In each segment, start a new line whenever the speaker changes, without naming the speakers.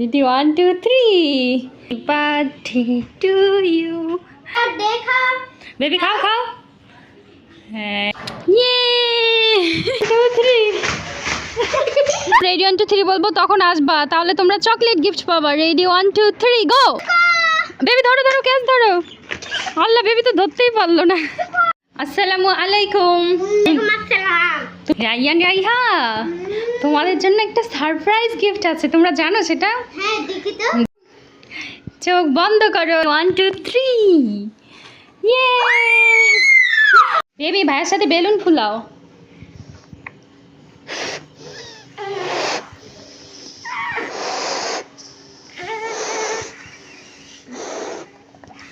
Ready one two three birthday to you baby খাও খাও হ্যাঁ two three ready one two three বলব তখন আসবা। তাহলে তোমরা চকলেট গিফট পাবা। Ready one two three go baby ধরো ধরো ক্যাচ ধরো। আল্লাহ বেবি তো ধরতেই পারল না। আসসালামু আলাইকুম। রাইয়ান রাইহা তোমাদের জন্য একটা সারপ্রাইজ গিফট আছে তোমরা জানো সেটা?
হ্যাঁ
চোখ বন্ধ করো ওয়ান টু থ্রি ইয়ে বেবি ভাইয়ের সাথে বেলুন ফুলাও।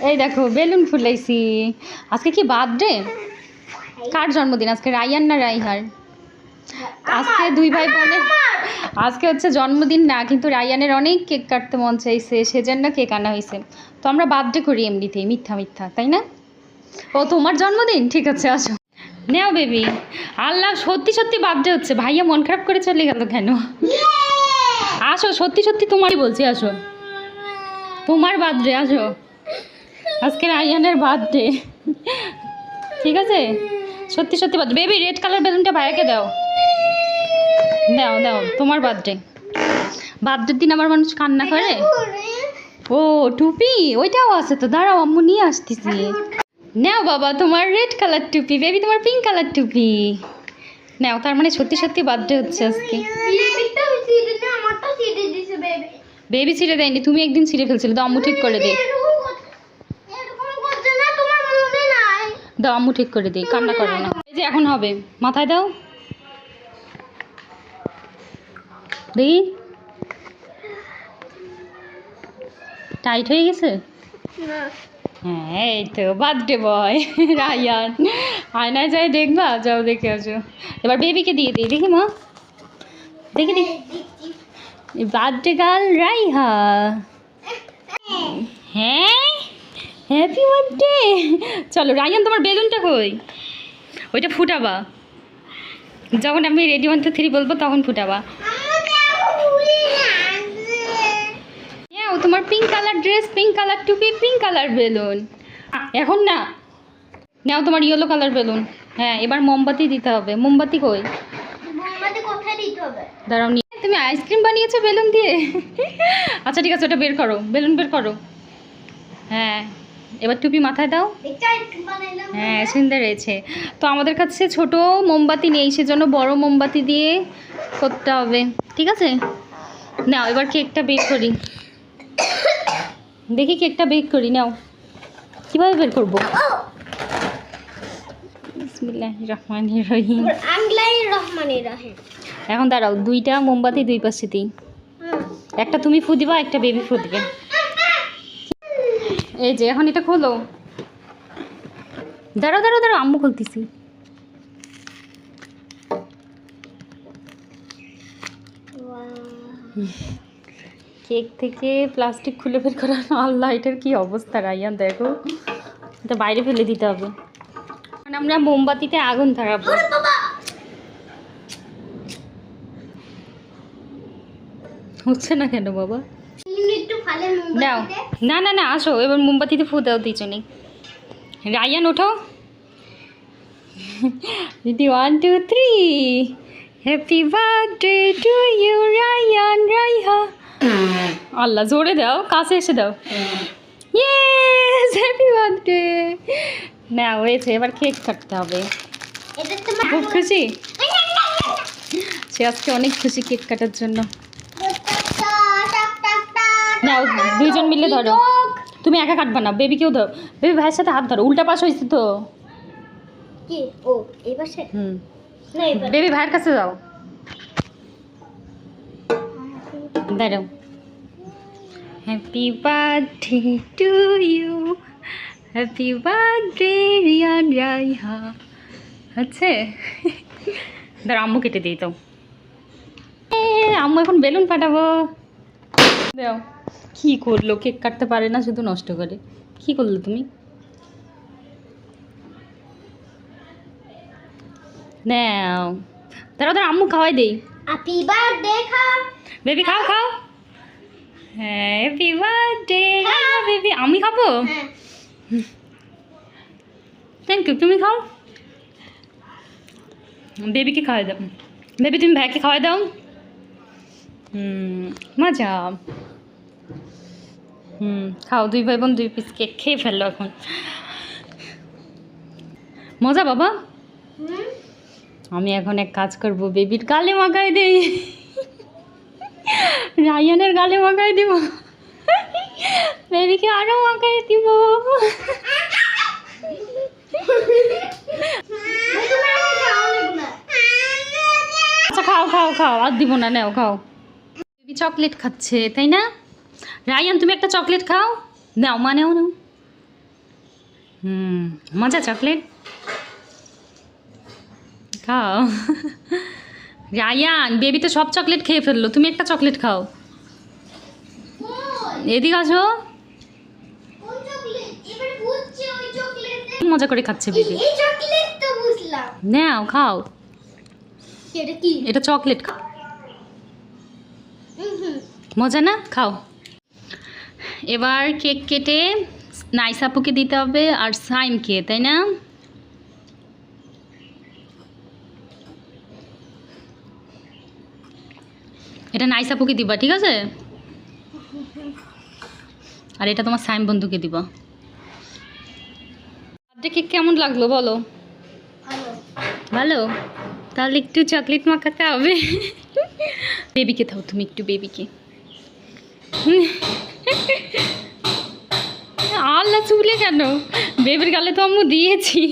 এই দেখো বেলুন ফুলাইছি। আজকে কি বার্থডে? কার জন্মদিন? আজকে রায়ান না রাইহার? আজকে দুই ভাই বলে আজকে হচ্ছে জন্মদিন না কিন্তু রায়ানের অনেক কেক কাটতে মন চাইছে সেজন্য কেক আনা হয়েছে। তো আমরা বার্থডে করি এমনিতেই মিথ্যা মিথ্যা তাই না? ও তোমার জন্মদিন? ঠিক আছে আসো। নেও বেবি। আল্লাহ সত্যি সত্যি বার্থডে হচ্ছে। ভাইয়া মন খারাপ করে চলে গেল কেন? আসো সত্যি সত্যি তোমারই বলছি আসো। তোমার বার্থডে আসো। আজকে রায়ানের বার্থডে ঠিক আছে? সত্যি সত্যি বার্থডে বেবি রেড কালার বেলুনটা ভাইয়াকে দাও। দাও দাও তোমার বার্থডে বার্থডের দিন আমার মানুষ কান্না করে? ও টুপি? ওইটাও আছে তো দাঁড়াও আম্মু নিয়ে আসতেছি। নাও বাবা তোমার রেড কালার টুপি বেবি তোমার পিঙ্ক কালার টুপি। নাও তার মানে সত্যি সত্যি বার্থডে হচ্ছে আজকে।
বেবি
ছিঁড়ে দেয়নি তুমি একদিন ছিঁড়ে ফেলছিলে দাও আম্মু ঠিক করে দে
এরকম করছে না তোমার মনে নাই
দাও আম্মু ঠিক করে দিই কান্না করো না। এই যে এখন হবে মাথায় দাও। দেখি টাইট হয়ে গেছে? হ্যাঁ এই তো বার্থডে বয় রায়ান। আয়নায় যাই দেখবা যাও দেখে আসো। এবার বেবিকে দিয়ে দিই দেখি মা। দেখি দেখি বার্থডে গার্ল রাইহা। হ্যাঁ হ্যাপি বার্থডে চলো রায়ান তোমার বেলুনটা কই? ওইটা ফুটাবা। যখন আমি রেডি ওয়ান টু থ্রি বলব তখন ফুটাবা। হ্যাঁ ও তোমার pink colour dress pink colour টুপি পিঙ্ক কালার বেলুন। এখন না। নাও তোমার ইয়েলো কালার বেলুন। হ্যাঁ এবার মোমবাতি দিতে হবে। মোমবাতি কই?
মোমবাতি কোথায় দিতে হবে?
দাঁড়াও নিয়ে তুমি আইসক্রিম বানিয়েছো বেলুন দিয়ে? আচ্ছা ঠিক আছে ওটা বের করো। বেলুন বের করো। হ্যাঁ। এবার টুপি মাথায় দাও। হ্যাঁ সুন্দর রয়েছে তো আমাদের কাছে ছোট মোমবাতি নেই সেজন্য বড় মোমবাতি দিয়ে করতে হবে। ঠিক আছে? নাও এবার কেকটা বেক করি। দেখি কেকটা বেক করি নাও। কীভাবে বের করব? এখন দাঁড়াও দুইটা মোমবাতি দুই পাশে দিই। একটা তুমি ফু দিবা একটা বেবি ফু দিবে এই যে এখন এটা খোলো। দাঁড়াও দাঁড়াও দাঁড়াও আম্মু খুলতেছি। কেক থেকে প্লাস্টিক খুলে বের করা আল্লাহ এটার কি অবস্থা রাইয়ান দেখো। এটা বাইরে ফেলে দিতে হবে। এখন আমরা মোমবাতিতে আগুন ধরাবো। হচ্ছে না কেন বাবা? দাও। না না না আসো এবার মোমবাতিতে ফু দাও দুজনে রায়ান ওঠো। দিদি one two three happy birthday to you Rayan Raiha আল্লাহ জোরে দাও কাছে এসে দাও। ইয়েস হ্যাপি বার্থডে না হয়েছে এবার কেক কাটতে হবে। খুব খুশি? সে আজকে অনেক খুশি কেক কাটার জন্য। নাও দুইজন মিলে ধরো। তুমি একা কাটবা না বেবিকেও ধরো বেবি ভাইয়ের সাথে হাত ধরো উল্টা পাশ হয়েছে তো।
কি? ও এই পাশে?
হুম।
না এই পাশে।
বেবি ভাইয়ের কাছে যাও। দাঁড়াও। Happy birthday to you happy birthday Riyan Raiha আছে? দাঁড়া আম্মু কেটে দিই তো। আম্মু এখন বেলুন ফাটাবো। দাও কি করল? কেক কাটতে পারে না শুধু নষ্ট করে। কি করল তুমি? নাও। দাঁড়াও দাঁড়া আম্মু খাওয়াই দেই।
হ্যাপি বার্থডে খা
বেবি খাও খাও। Happy birthday baby. আমি খাব? থ্যাংক ইউ তুমি খাও। বেবিকে খাওয়াই দাও। বেবি তুমি ভাইকে খাওয়াই দাও। হুম মজা। হুম, খাও, দুই ভাই বোন, দুই পিস কেক খেয়ে ফেলল এখন। মজা বাবা? আমি এখন এক কাজ করব বেবির গালে মাখাই দেই। রায়ানের গালে মাখাই দিব। বেবিকে আরও মাখাই দিব। আচ্ছা খাও খাও খাও। আর দিব না, নাও, খাও। বেবি চকলেট খাচ্ছে, তাই না? রায়ান তুমি একটা চকলেট খাও? নাও মা নাও। হুম মজা চকলেট। খাও। রায়ান বেবি তো সব চকলেট খেয়ে ফেলল তুমি একটা চকলেট খাও। এদিকে আসো। মজা করে খাচ্ছে বেবি। নাও খাও।
এটা কি?
এটা চকলেট খাও। মজা না? খাও। এবার কেক কেটে নাইসাপুকে দিতে হবে আর সাইমকে তাই না? এটা নাইসাপুকে দিবা ঠিক আছে? আর এটা তোমার সাইম বন্ধুকে দিবা। বার্থডে কেক কেমন লাগল বলো?
ভালো।
তাহলে একটু চকলেট মাখাতে হবে বেবিকে দাও তুমি একটু বেবিকে। আল্লাহ চুলে কেন? বেবির গালে তো আম্মু দিয়েছি।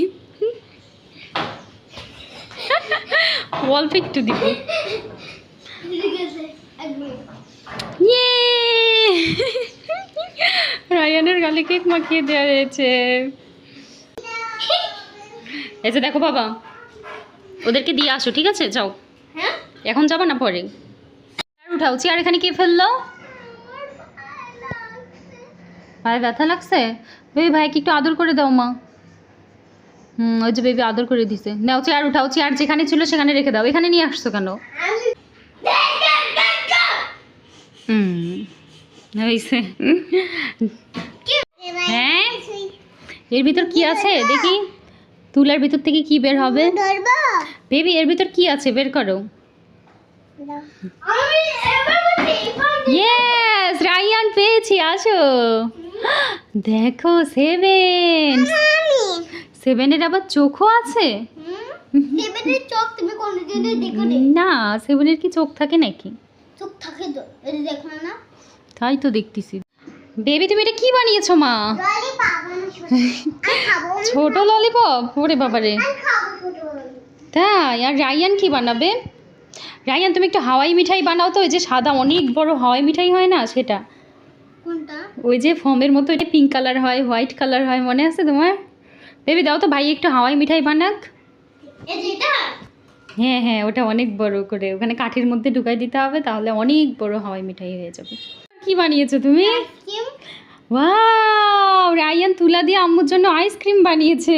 অল্প একটু দিব। ইয়ে! রায়ানের গালে কেক মাখিয়ে দেওয়া হয়েছে। যে দেখো বাবা ওদেরকে দিয়ে আসো ঠিক আছে? যাও।
হ্যাঁ?
এখন যাব না পরে? উঠাও চেয়ার এখানে কে ফেলল? ভাই ব্যথা লাগছে? বেবি ভাইকে একটু আদর করে দাও মা। হুম ওই যে বেবি আদর করে দিছে। নাও চেয়ার উঠাও চেয়ার যেখানে ছিল সেখানে রেখে দাও। এখানে নিয়ে আসছো কেন?
আমি
হুম হয়েছে হ্যাঁ? এর ভিতর কি আছে? দেখি। তুলার ভিতর থেকে কি বের হবে? বেবি এর ভিতর কি আছে? বের করো। ইয়েস রায়ান পেয়েছি আসো। দেখো সেভেন সেভেনের আবার চোখও আছে?
হুম? চোখ তুমি কোনদিন দেখো না?
সেভেনের কি চোখ থাকে নাকি?
চোখ থাকে তো এটা দেখো না।
তাই তো দেখতেছি। বেবি তুমি এটা কি বানিয়েছো মা? ছোট ললিপপ ওরে বাবারে। তাই আর রায়ান কি বানাবে? রায়ান তুমি একটু হাওয়াই মিঠাই বানাও তো ওই যে সাদা অনেক বড় হাওয়াই মিঠাই হয় না সেটা। ওই যে ফর্মের মতো এটা পিঙ্ক কালার হয় হোয়াইট কালার হয় মনে আছে তোমার? বেবি দাও তো ভাই একটু হাওয়াই মিঠাই বানাক। হ্যাঁ হ্যাঁ ওটা অনেক বড় করে। ওখানে কাঠের মধ্যে ঢুকাই দিতে হবে তাহলে অনেক বড় হাওয়াই মিঠাই হয়ে যাবে। কি বানিয়েছো তুমি? ওয়াও রায়ান তুলা দিয়ে আম্মুর জন্য আইসক্রিম বানিয়েছে।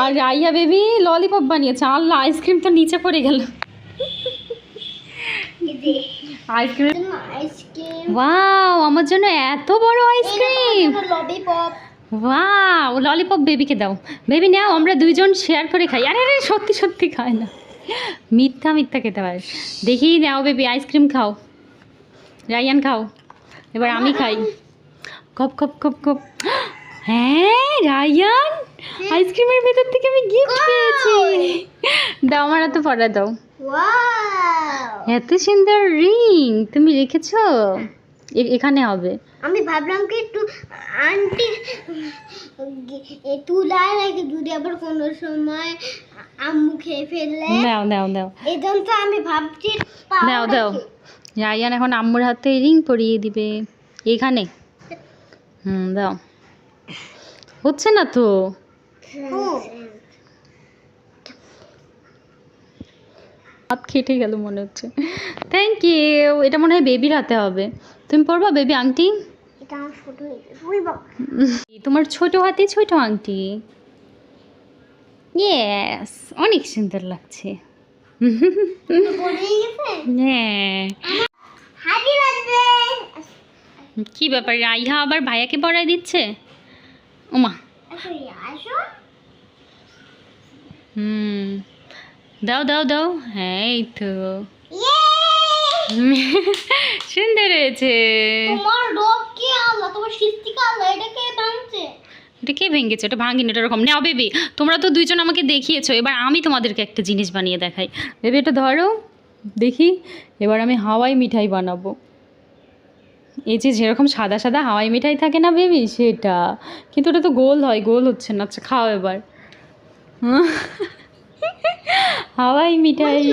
আর রাইয়া বেবি ললিপপ বানিয়েছে। আল্লাহ আইসক্রিম তো নিচে পড়ে গেল। আইসক্রিম ওয়াও আমার জন্য এত বড় আইসক্রিম
ললিপপ
ওয়াও ললিপপ বেবিকে দাও। বেবি নাও আমরা দুইজন শেয়ার করে খাই। আরে আরে সত্যি সত্যি খায় না। মিথ্যা মিথ্যা খেতে পারে। দেখি নাও বেবি আইসক্রিম খাও। রায়ান খাও। এবার আমি খাই। কপ কপ কপ কপ হ্যাঁ রায়ান আইসক্রিমের ভেতর থেকে আমি গিফট পেয়েছি। দাও আমার হাতে পড়া দাও। এত সুন্দর রিং তুমি রেখেছো? এখানে হবে।
আমি ভাবলাম কি একটু আন্টি এ তুলায় নাকি যদি আবার কোনো সময় আম্মু খেয়ে ফেললে
দাও দাও দাও
এই তো আমি ভাবছি পাওয়া
দাও। রায়ান এখন আম্মুর হাতে রিং পরিয়ে দিবে। এখানে। হুম দাও। হচ্ছে না তো
হুম।
হাত খেটে গেল মনে হচ্ছে। থ্যাংক ইউ এটা মনে হয় বেবির হাতে হবে। তুমি পরবা বেবি আংটি? তোমার ছোট হাতে ছোট আংটি? ইয়েস অনেক সুন্দর লাগছে। হ্যাঁ। কি ব্যাপার? রাইহা আবার ভাইয়াকে পড়াই দিচ্ছে? ওমা।
এখন আসো।
হুম। দাও দাও দাও। হ্যাঁ এই তো। সুন্দর হয়েছে
তোমার ডগ কে আল্লাহ? তোমার সৃষ্টিকা আল্লাহ? এটা কে
এটা ভেঙেছে? ওটা ভাঙিনি ওটা এরকম নাও বেবি তোমরা তো দুইজন আমাকে দেখিয়েছো। এবার আমি তোমাদেরকে একটা জিনিস বানিয়ে দেখাই। বেবি এটা ধরো। দেখি। এবার আমি হাওয়াই মিঠাই বানাবো। এই যে যেরকম সাদা সাদা হাওয়াই মিঠাই থাকে না বেবি? সেটা। কিন্তু ওটা তো গোল হয় গোল হচ্ছে না। আচ্ছা খাও এবার। হাওয়াই মিঠাই।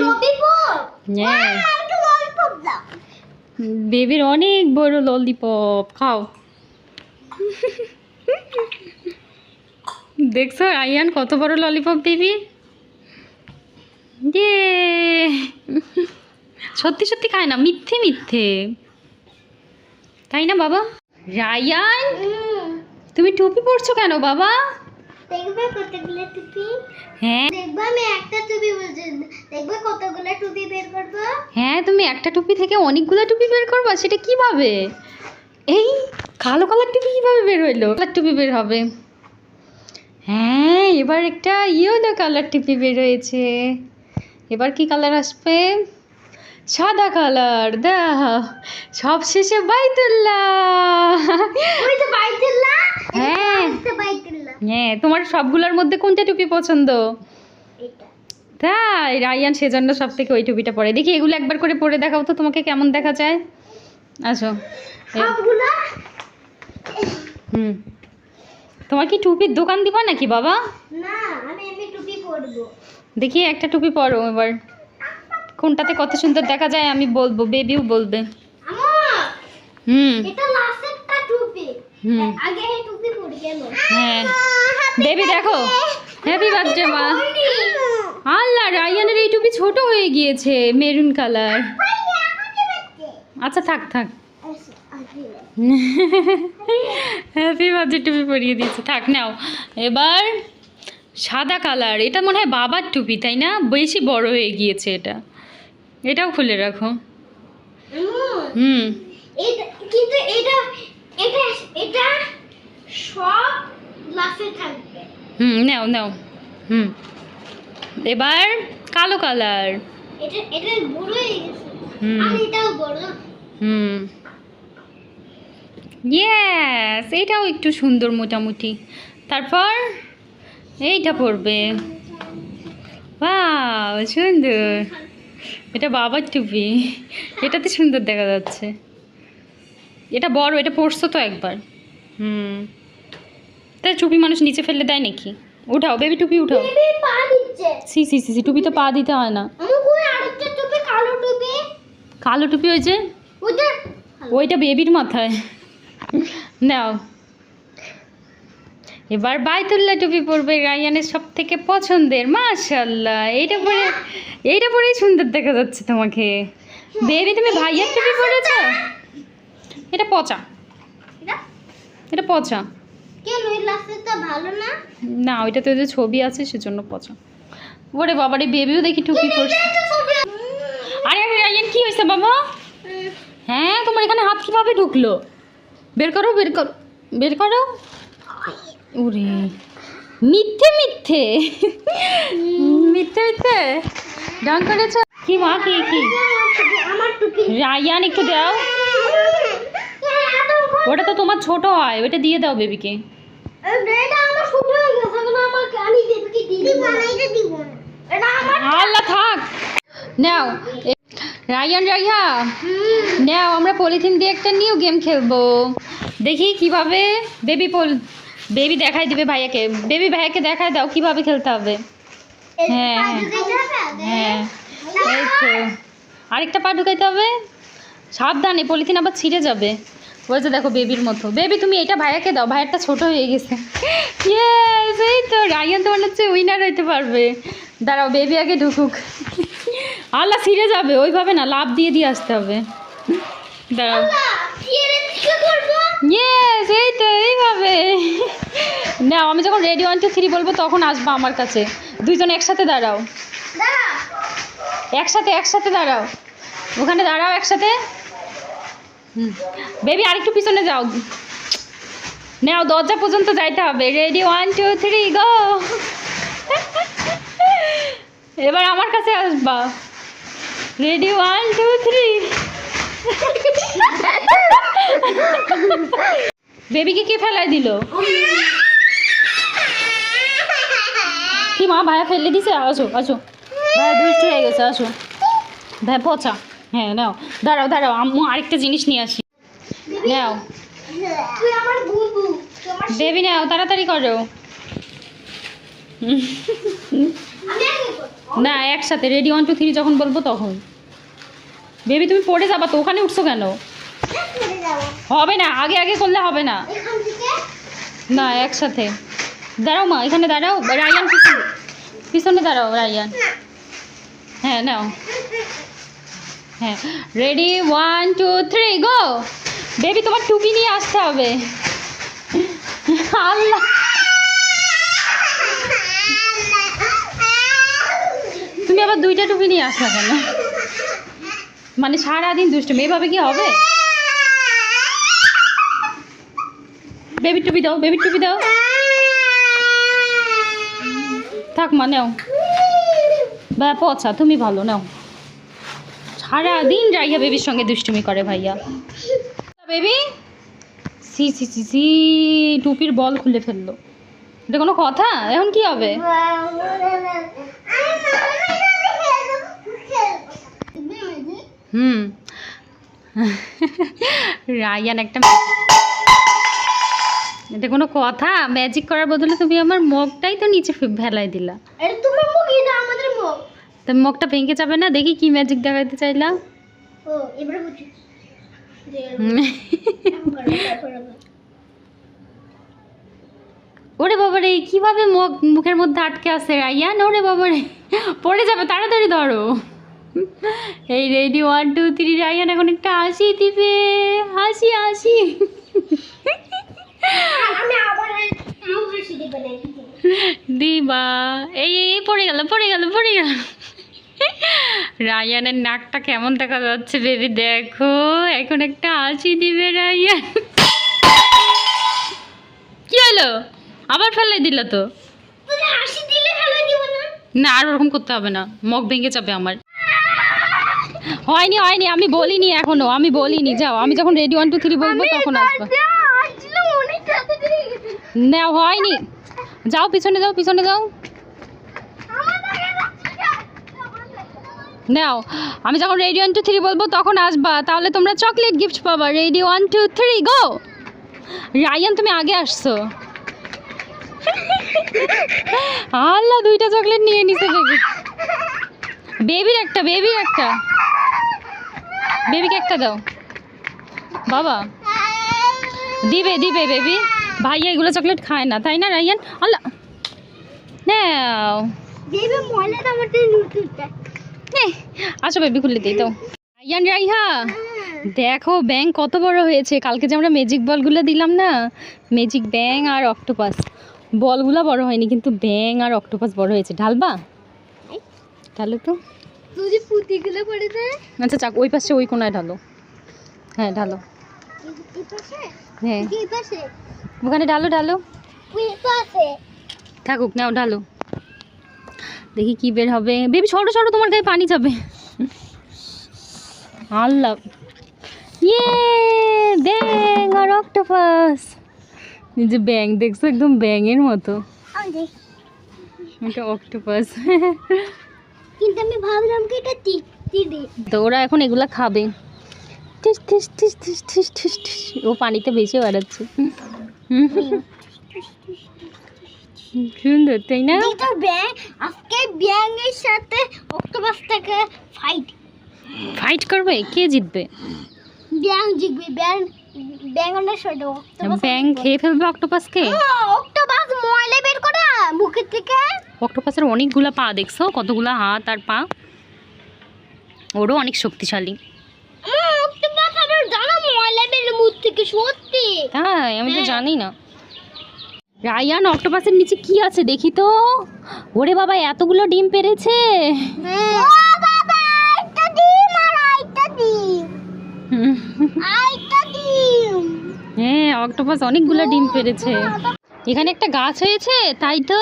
হ্যাঁ। বেবির অনেক বড় ললিপপ খাও। দেখছ আইয়ান কত বড় ললিপপ বেবি? ইয়ে। সত্যি সত্যি খায় না মিথ্যে মিথ্যে। তাই না বাবা? রায়ান তুমি টুপি পরছো কেন বাবা?
দেখবে কতগুলো টুপি?
হ্যাঁ।
দেখবে আমি একটা টুপি বলছি। দেখবে কতগুলো টুপি বের করব?
হ্যাঁ তুমি একটা টুপি থেকে অনেকগুলো টুপি বের করবা সেটা কীভাবে? এই কালো কালার টুপি কীভাবে বের হইল? কালার টুপি বের হবে। হ্যাঁ এবার একটা ইয়েলো কালার টুপি বের হয়েছে। এবার কি কালার আসবে? সাদা কালার দা সব শেষে বাইতুল্লাহ। হ্যাঁ। হ্যাঁ তোমার সবগুলোর মধ্যে কোনটা টুপি পছন্দ? তাই রায়ান সেজন্য সব থেকে ওই টুপিটা পরে। দেখি এগুলো একবার করে পরে দেখাও তো তোমাকে কেমন দেখা যায়। আসো। হুম। তোমার কি টুপির দোকান দিবা নাকি বাবা?
না আমি এমনি টুপি পরবো।
দেখি একটা টুপি পরো এবার। কোনটাতে কত সুন্দর দেখা যায় আমি বলব বেবিও বলবে। হুম।
এটা
হুম।
পরে গেল।
হ্যাঁ। দেখো। হ্যাপি বার্থডে মা। আল্লাহ রায়ানের এই টুপি ছোট হয়ে গিয়েছে মেরুন কালার। আচ্ছা থাক থাক। হ্যাপি বার্থডে টুপি পরিয়ে দিয়েছে। থাক নাও। এবার সাদা কালার। এটা মনে হয় বাবার টুপি তাই না? বেশি বড় হয়ে গিয়েছে এটা। এটাও খুলে রাখো। হুম।
কিন্তু এটা এটা সব লাস্টে থাকবে
হুম নাও নাও। হুম। এবার কালো কালার।
এটা এটা বড় হয়ে গেছে।
হুম।
আর এটাও বড়
হুম। ইয়েস এটাও একটু সুন্দর মোটামুটি। তারপর এইটা পড়বে বাহ সুন্দর। এটা বাবার টুপি। এটাতে সুন্দর দেখা যাচ্ছে। এটা বড় এটা পড়ছো তো একবার। হুম। তাই টুপি মানুষ নিচে ফেলে দেয় নাকি? উঠাও বেবি টুপি উঠাও।
পা
সি সি সি সি টুপি তো পা দিতে হয় না।
কালো টুপি?
হয়েছে ওইটা বেবির মাথায়। নাও। এবার বাইতুল্লাহ টুপি পরবে রায়ানের সব থেকে পছন্দের। মাশাল্লাহ এইটা পরে এইটা পরেই সুন্দর দেখা যাচ্ছে তোমাকে। বেবি তুমি ভাইয়ার টুপি পরেছো? এটা পচা।
এটা
পচা।
কেন? এই লাস্টেরটা ভালো না?
না ওইটাতে ওই যে ছবি আছে সেজন্য পচা। ওরে বাবারে বেবিও দেখি
এটা ছবি
আরে রায়ান কি হয়েছে বাবা হ্যাঁ তোমার এখানে হাত কীভাবে ঢুকলো? বের করো বের করো বের করো। ওরে মিথ্যে মিথ্যে। মিথ্যে মিথ্যে। ডাং করেছ কি মা কি কি? রায়ান একটু দাও। ওটা তো তোমার ছোট হয় ওটা দিয়ে দাও বেবিকে
আমার
আল্লাহ থাক। নাও রায়ান নাও পলিথিন দিয়ে একটা নিউ গেম খেলব। দেখি কীভাবে বেবি পল বেবি দেখাই দিবে ভাইয়াকে। বেবি ভাইয়াকে দেখাই দাও কীভাবে খেলতে হবে। হ্যাঁ, হ্যাঁ। এই তো। আরেকটা পা ঢুকাইতে হবে। সাবধানে পলিথিন আবার ছিঁড়ে যাবে। যে দেখো বেবির মতো। বেবি তুমি এটা ভাইয়াকে দাও ভাইয়ারটা ছোট হয়ে গেছে। ইয়েস এই তো রায়ান তো মনে হচ্ছে উইনার হইতে পারবে। দাঁড়াও বেবি আগে ঢুকুক। আল্লাহ ছিঁড়ে যাবে ওইভাবে না লাভ দিয়ে দিয়ে আসতে হবে। দাঁড়াও। এই তো এইভাবে। না আমি যখন রেডি ওয়ান টু থ্রি বলব তখন আসব আমার কাছে। দুইজন একসাথে দাঁড়াও। একসাথে একসাথে দাঁড়াও। ওখানে দাঁড়াও একসাথে। বেবি, আরেকটু পিছনে যাও। নাও, দরজা পর্যন্ত যাইতে হবে। Ready one two three go এবার আমার কাছে আসবা। রেডি ওয়ান টু থ্রি বেবিকে কে ফেলাই দিল? কি মা ভাইয়া ফেলে দিছে? আসো আসো। ভাইয়া দুষ্ট হয়ে গেছে, আসো। ভাই পচা। হ্যাঁ নাও। দাঁড়াও দাঁড়াও আম্মু আরেকটা জিনিস নিয়ে আসি। নাও।
বুবু
বেবি নাও তাড়াতাড়ি করো। না একসাথে রেডি ওয়ান টু থ্রি যখন বলব তখন। বেবি তুমি পড়ে যাবা তো ওখানে উঠছো কেন? হবে না আগে আগে করলে হবে না। না একসাথে। দাঁড়াও মা এখানে দাঁড়াও রায়ান পিছনে। পিছনে দাঁড়াও রায়ান। হ্যাঁ নাও। হ্যাঁ। Ready one two three go baby তোমার টুপি নিয়ে আসতে হবে। আল্লাহ! তুমি আবার দুইটা টুপি নিয়ে আসলা কেন? মানে সারাদিন দুষ্টু এভাবে কি হবে? বেবি টুপি দাও বেবি টুপি দাও। থাক মা, নাও। বা পচা, তুমি ভালো, নাও। সারাদিন রাইয়া বেবির সঙ্গে দুষ্টুমি করে ভাইয়া। Baby? See see see see, টুপির বল খুলে ফেলল। এটা কোনো কথা? এখন কি হবে? হুম। রায়ান একটা এটা কোনো কথা? ম্যাজিক করার বদলে তুমি আমার মগটাই তো নিচে ফে- ফেলাই দিলা
এটা তোমার মুখ এটা আমাদের মুখ
তা মগটা ভেঙে যাবে না? দেখি কি ম্যাজিক দেখাইতে চাইলা
ও এবারে বুঝি। যে
হুম।
এরকম করো, তারপরে আবার।
ওরে বাবারে কীভাবে মুখ মুখের মধ্যে আটকে আছে রাইয়ান? ওরে বাবারে পড়ে যাবে তাড়াতাড়ি ধরো। এই ready one two three Rayan এখন একটা হাসি দিবে। হাসি হাসি।
আমি আবার হাসি দিবে না
দিবা। এই এই পড়ে গেল পড়ে গেল পড়ে গেল। রায়ানের নাকটা কেমন দেখা যাচ্ছে বেবি দেখো। এখন একটা হাসি দিবে রায়ান। কি হলো? আবার ফেলে দিল তো?
না।
আর ওরকম করতে হবে না। মগ ভেঙে যাবে আমার। হয়নি হয়নি আমি বলিনি এখনও আমি বলিনি। যাও আমি যখন রেডি ওয়ান টু থ্রি বলব তখন আসব। না হয়নি। যাও, পিছনে যাও পিছনে যাও। নাও, আমি যখন রেডি ওয়ান টু থ্রি বলব, তখন আসবা। তাহলে তোমরা চকলেট গিফট পাবা। Ready one two three go Rayan, তুমি আগে আসছো। আল্লাহ, দুইটা চকলেট নিয়ে নিছে বেবি বেবির একটা বেবির একটা। বেবিকে একটা দাও। বাবা। দিবে দিবে বেবি ভাইয়া এগুলো চকলেট খায় না তাই না রাইয়ান? আল্লাহ। নাও। আসো বেবি খুলে দিই তো রাইয়ান রাইহা। দেখো ব্যাং কত বড় হয়েছে। কালকে যে আমরা ম্যাজিক বলগুলো দিলাম না ম্যাজিক ব্যাং আর অক্টোপাস বলগুলো বড় হয়নি কিন্তু ব্যাং আর অক্টোপাস বড় হয়েছে। ঢালবা? ঢালো তো আচ্ছা চাক ওই পাশে ওই কোনায় ঢালো। হ্যাঁ ঢালো। হ্যাঁ। ওখানে ঢালো ঢালো। থাকুক নাও ঢালো। দেখি কি বের হবে। বেবি সরো সরো তোমার গায়ে পানি যাবে। আল্লাহ। ইয়ে ব্যাং আর অক্টোপাস। যে ব্যাং দেখছ? একদম ব্যাঙের মতো। এটা অক্টোপাস।
কিন্তু আমি ভাবলাম কি এটা টিকটিকি
তো ওরা এখন এগুলা খাবে। টিস টিস টিস টিস টিস টিস। ও পানিতে ভেসে বেড়াচ্ছে। সুন্দর তাই না?
তো ব্যাং আজকে ব্যাঙের সাথে অক্টোপাসটাকে ফাইট
ফাইট করবে? কে জিতবে?
ব্যাং জিতবে ব্যাং ব্যাঙের সাথে অক্টোপাস
ব্যাং খেয়ে ফেলবে অক্টোপাসকে?
অক্টোপাস ময়লা বের করে মুখের থেকে?
অক্টোপাসের অনেকগুলা পা দেখছ? কতগুলা হাত আর পা? ওরও অনেক শক্তিশালী। তাই? আমি তো
হ্যাঁ।
জানি না। রায়ান অক্টোপাসের নিচে কি আছে দেখি তো? ওরে বাবা এতগুলো ডিম পেরেছে।
আইটা
অক্টোপাস অনেকগুলো ডিম পেড়েছে এখানে একটা গাছ হয়েছে তাই তো?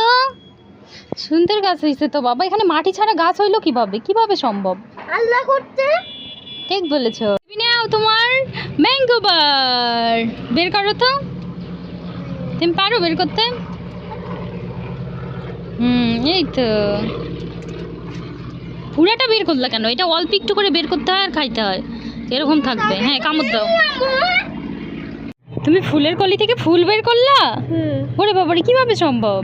সুন্দর গাছ হয়েছে তো বাবা এখানে মাটি ছাড়া গাছ হইল কীভাবে? কীভাবে সম্ভব?
আল্লাহ করতে
ঠিক বলেছ। নাও তোমার ম্যাঙ্গো বার বের করো তো। তুমি পারো বের করতে? হুম এই তো। পুরাটা বের করলা কেন? এটা অল্প একটু করে বের করতে হয় আর খাইতে হয়। এরকম থাকবে। হ্যাঁ কামড় দাও। তুমি ফুলের কলি থেকে ফুল বের করলা? ওরে বাবারে কীভাবে সম্ভব?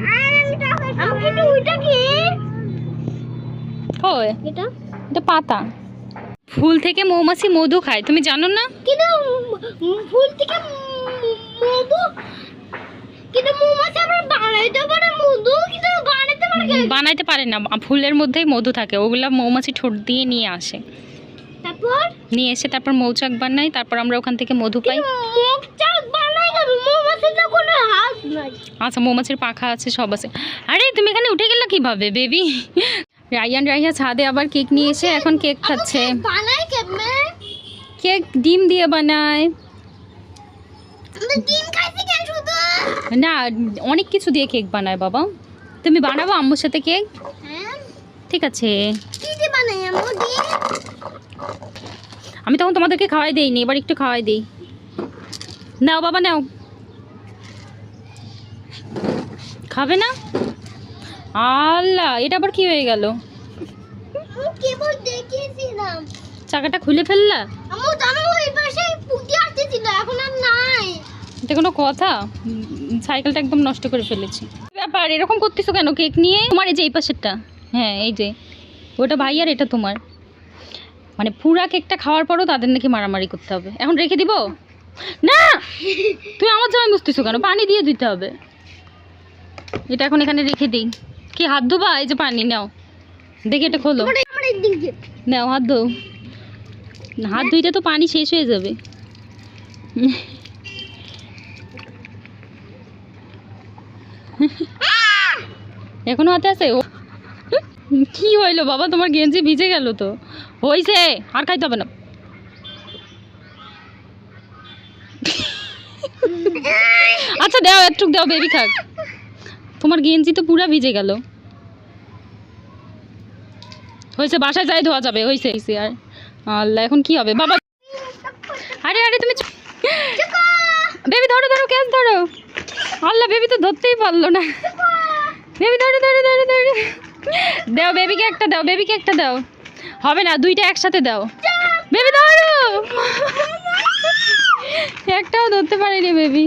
আমি কিন্তু ওইটা কি
কই?
এটা?
এটা পাতা। ফুল থেকে মৌমাছি মধু খায় তুমি জানো না?
কিন্তু ফুল থেকে মধু? কিন্তু মৌমাছি আবার বানাইতে পারে মধু? কিন্তু বানাইতে পারে?
বানাইতে পারে না ফুলের মধ্যেই মধু থাকে ওগুলা মৌমাছি ঠোঁট দিয়ে নিয়ে আসে।
তারপর?
নিয়ে এসে তারপর মৌচাক বানাই তারপর আমরা ওখান থেকে মধু পাই।
মুখ চাক বানাই কেন? মৌমাছি তো কোনো হাত নাই।
আচ্ছা মৌমাছির পাখা আছে সব আছে। আরে তুমি এখানে উঠে গেলে কীভাবে বেবি? রায়ান রাইয়া ছাদে আবার কেক নিয়ে এসে এখন কেক খাচ্ছে। কেক ডিম দিয়ে বানায়। না অনেক কিছু দিয়ে কেক বানায় বাবা। তুমি বানাবো আম্মুর সাথে কেক?
হ্যাঁ।
ঠিক আছে। আমি তখন তোমাদেরকে খাওয়াই দিইনি এবার একটু খাওয়াই দিই। নাও বাবা নাও। খাবে না? আল্লাহ এটা আবার কি হয়ে গেল? চাকাটা খুলে ফেললা? এটা কোনো কথা? সাইকেলটা একদম নষ্ট করে ফেলেছি। ব্যাপার? এরকম করতেছো কেন কেক নিয়ে? তোমার এই যে এই পাশেরটা। হ্যাঁ এই যে। ওটা ভাই আর এটা তোমার। মানে পুরা কেকটা খাওয়ার পরও তাদের নাকি মারামারি করতে হবে। এখন রেখে দিব? না! তুই আমার জামাই মুছতেছো কেন? পানি দিয়ে দিতে হবে। এটা এখন এখানে রেখে দিই। কি হাত ধোবা? এই যে পানি নাও। দেখি এটা খোলো। নাও হাত ধো। হাত ধুইতে তো পানি শেষ হয়ে যাবে। এখনও হাতে আছে? কি হইল বাবা? তোমার গেঞ্জি ভিজে গেল তো। হইছে আর খাইতে হবে না। আচ্ছা দাও একটু দাও বেবি খাক। তোমার গেঞ্জি তো পুরা ভিজে গেল। হয়েছে, বাসায় যাই ধোয়া যাবে, হয়েছে। হয়েছে আর আল্লাহ, এখন কি হবে? বাবা, আরে আরে, তুমি বেবি, ধরো ধরো, ক্যাচ ধরো। আল্লাহ, বেবি তো ধরতেই পারল না। বেবি, ধরো ধরো ধরো ধরো। দাও, বেবিকে একটা দাও, বেবিকে একটা দাও। হবে না, দুইটা একসাথে দাও। বেবি, ধরো। একটাও ধরতে পারিনি, বেবি।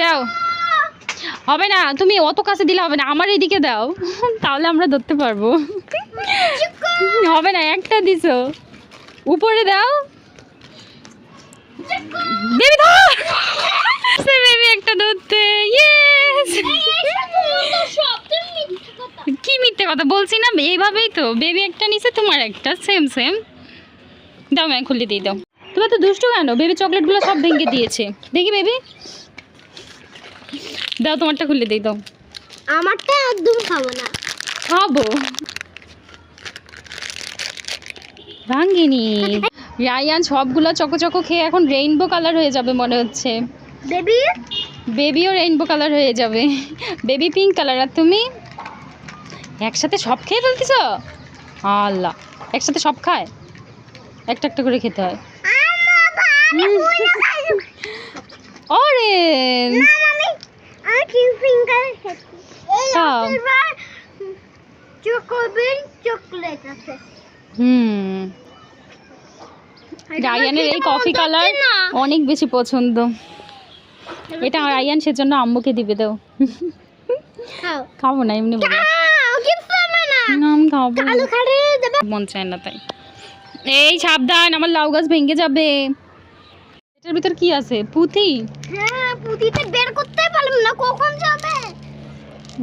দাও। হবে না, তুমি অত কাছে দিলে হবে না, আমার এদিকে দাও, তাহলে আমরা ধরতে পারব। হবে না, একটা দিছো। উপরে দাও। বেবি ধর! বেবি একটা ধরতে ইয়েস কি মিথ্যে কথা, বলছি না, এইভাবেই তো। বেবি একটা নিছে, তোমার একটা সেম সেম দাও, ম্যাম, খুলে দিয়ে দাও। তোমার তো দুষ্টু কেন? বেবি চকলেটগুলো সব ভেঙে দিয়েছে। দেখি বেবি দাও তোমারটা খুলে দিয়ে দাও।
আমারটা একদম খাব না।
খাব? ভাঙ্গিনি রায়ান সবগুলো চকো খেয়ে এখন রেইনবো কালার হয়ে যাবে মনে হচ্ছে।
বেবি
বেবিও রেইনবো কালার হয়ে যাবে। বেবি পিঙ্ক কালার আর তুমি? একসাথে সব খেয়ে ফেলতেছ? আল্লাহ একসাথে সব খায়? একটা একটা করে খেতে হয়। খাও।
এবার চকোবিন চকলেট আছে।
হুম। রায়ানের এই কফি কালার অনেক বেশি পছন্দ। এটা রায়ান সেজন্য আম্মুকে দিবে দাও। খাব না এমনি বলে। মন চায় না তাই। এই সাবধান আমার লাউ গাছ ভেঙে যাবে। এটার ভিতর কি আছে? পুঁথি?
হ্যাঁ পুঁতিতে বের করতে পারলাম না কখন যাবে?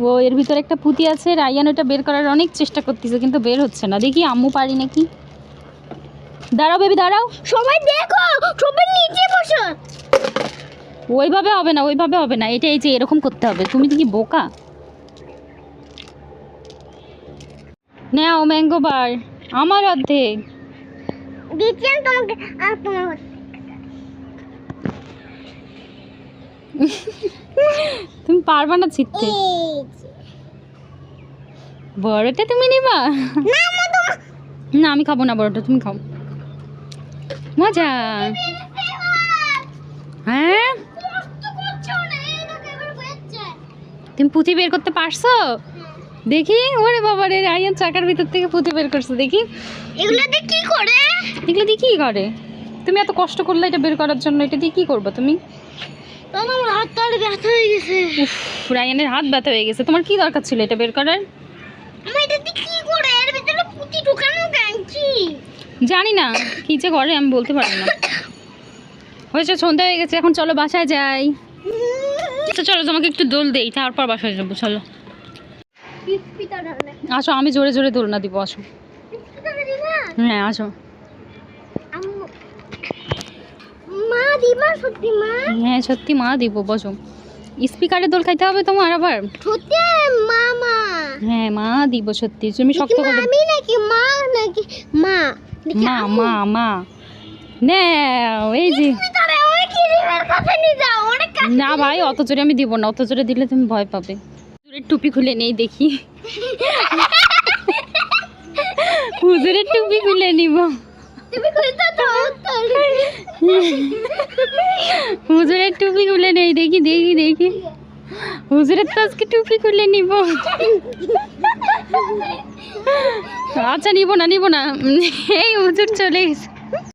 ও এর ভিতর একটা পুঁতি আছে। রায়ান ওটা বের করার অনেক চেষ্টা করতেছে কিন্তু বের হচ্ছে না। দেখি আম্মু পারি নাকি? দাঁড়াও বেবি দাঁড়াও।
সবাই দেখো সবাই নিচে বসো।
ওইভাবে হবে না ওইভাবে হবে না। এটা এই যে এরকম করতে হবে। তুমি কি বোকা? নাও ম্যাঙ্গো বার আমার অর্ধেক।
দিচ্ছি তোমাকে আর তোমার হচ্ছে
তুমি পারবা না ছিটতে। বড়টা তুমি নিবা?
না
আমি খাব না বড়টা তুমি খাও। মজা। হ্যাঁ? তুমি পুঁথি বের করতে পারছ? দেখি ওরে বাবা রে রায়ান চাকার ভিতর থেকে পুঁথি বের করছ দেখি।
এগুলো দিয়ে কি করে?
এগুলো দিয়ে কি করে? তুমি এত কষ্ট করলে এটা বের করার জন্য এটা দিয়ে কি করবে তুমি?
আমার হাতটা আর ব্যথা হয়ে গেছে।
উফ রায়ানের হাত ব্যথা হয়ে গেছে। তোমার কি দরকার ছিল এটা বের করার?
আমি এটা দিয়ে কি করে? এর ভিতরে পুঁতি ঢুকানো কেনছি
জানি না কি যে করে আমি বলতে পারি না। হয়েছে সন্ধ্যা হয়ে গেছে। এখন চলো বাসায় যাই। আচ্ছা চলো তোমাকে একটু দোল দেই। তারপর বাসায় যাব চলো। আসো আমি জোরে জোরে দোলনা দিব আসো। হ্যাঁ আসো
আম্মু মা দিবা সত্যি মা
হ্যাঁ সত্যি মা দিব বসো। স্পিকারে দোল খাইতে হবে তোমার আবার?
মামা
হ্যাঁ মা দিব সত্যি। তুমি শক্ত করে
আমি নাকি মা নাকি মা?
মা? মা মা। এই যে। না ভাই অত জোরে আমি দিব না। অত জোরে দিলে তুমি ভয় পাবে। হুজুরের টুপি খুলে নেই দেখি। হুজুরের টুপি খুলে নিব। হুজুরের টুপি খুলে নেই, দেখি দেখি দেখি। হুজুরের তো আজকে টুপি খুলে নিব। আচ্ছা নিব না নিব না। এই হুজুর চলে গেছে।